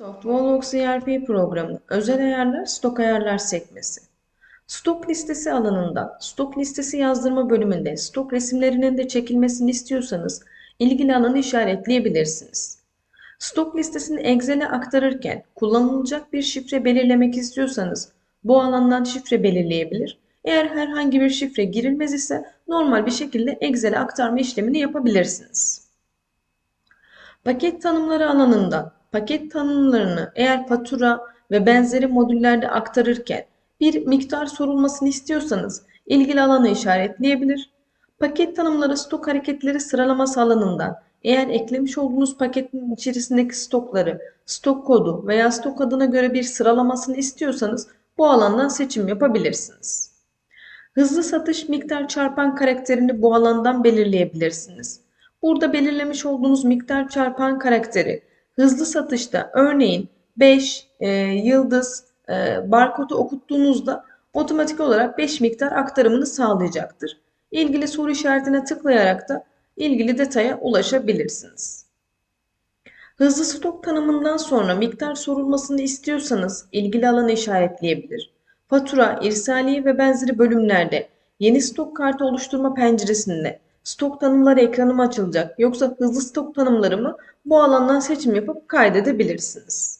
Microsoft Wallbox ERP programı özel ayarlar stok ayarlar sekmesi. Stok listesi alanından stok listesi yazdırma bölümünde stok resimlerinin de çekilmesini istiyorsanız ilgili alanı işaretleyebilirsiniz. Stok listesini Excel'e aktarırken kullanılacak bir şifre belirlemek istiyorsanız bu alandan şifre belirleyebilir. Eğer herhangi bir şifre girilmez ise normal bir şekilde Excel'e aktarma işlemini yapabilirsiniz. Paket tanımları alanından paket tanımlarını eğer fatura ve benzeri modüllerde aktarırken bir miktar sorulmasını istiyorsanız ilgili alanı işaretleyebilir. Paket tanımları stok hareketleri sıralaması alanından eğer eklemiş olduğunuz paketin içerisindeki stokları, stok kodu veya stok adına göre bir sıralamasını istiyorsanız bu alandan seçim yapabilirsiniz. Hızlı satış miktar çarpan karakterini bu alandan belirleyebilirsiniz. Burada belirlemiş olduğunuz miktar çarpan karakteri hızlı satışta örneğin 5 e, yıldız e, barkodu okuttuğunuzda otomatik olarak 5 miktar aktarımını sağlayacaktır. İlgili soru işaretine tıklayarak da ilgili detaya ulaşabilirsiniz. Hızlı stok tanımından sonra miktar sorulmasını istiyorsanız ilgili alanı işaretleyebilir. Fatura, irsaliye ve benzeri bölümlerde yeni stok kartı oluşturma penceresinde stok tanımları ekranı mı açılacak yoksa hızlı stok tanımları mı bu alandan seçim yapıp kaydedebilirsiniz.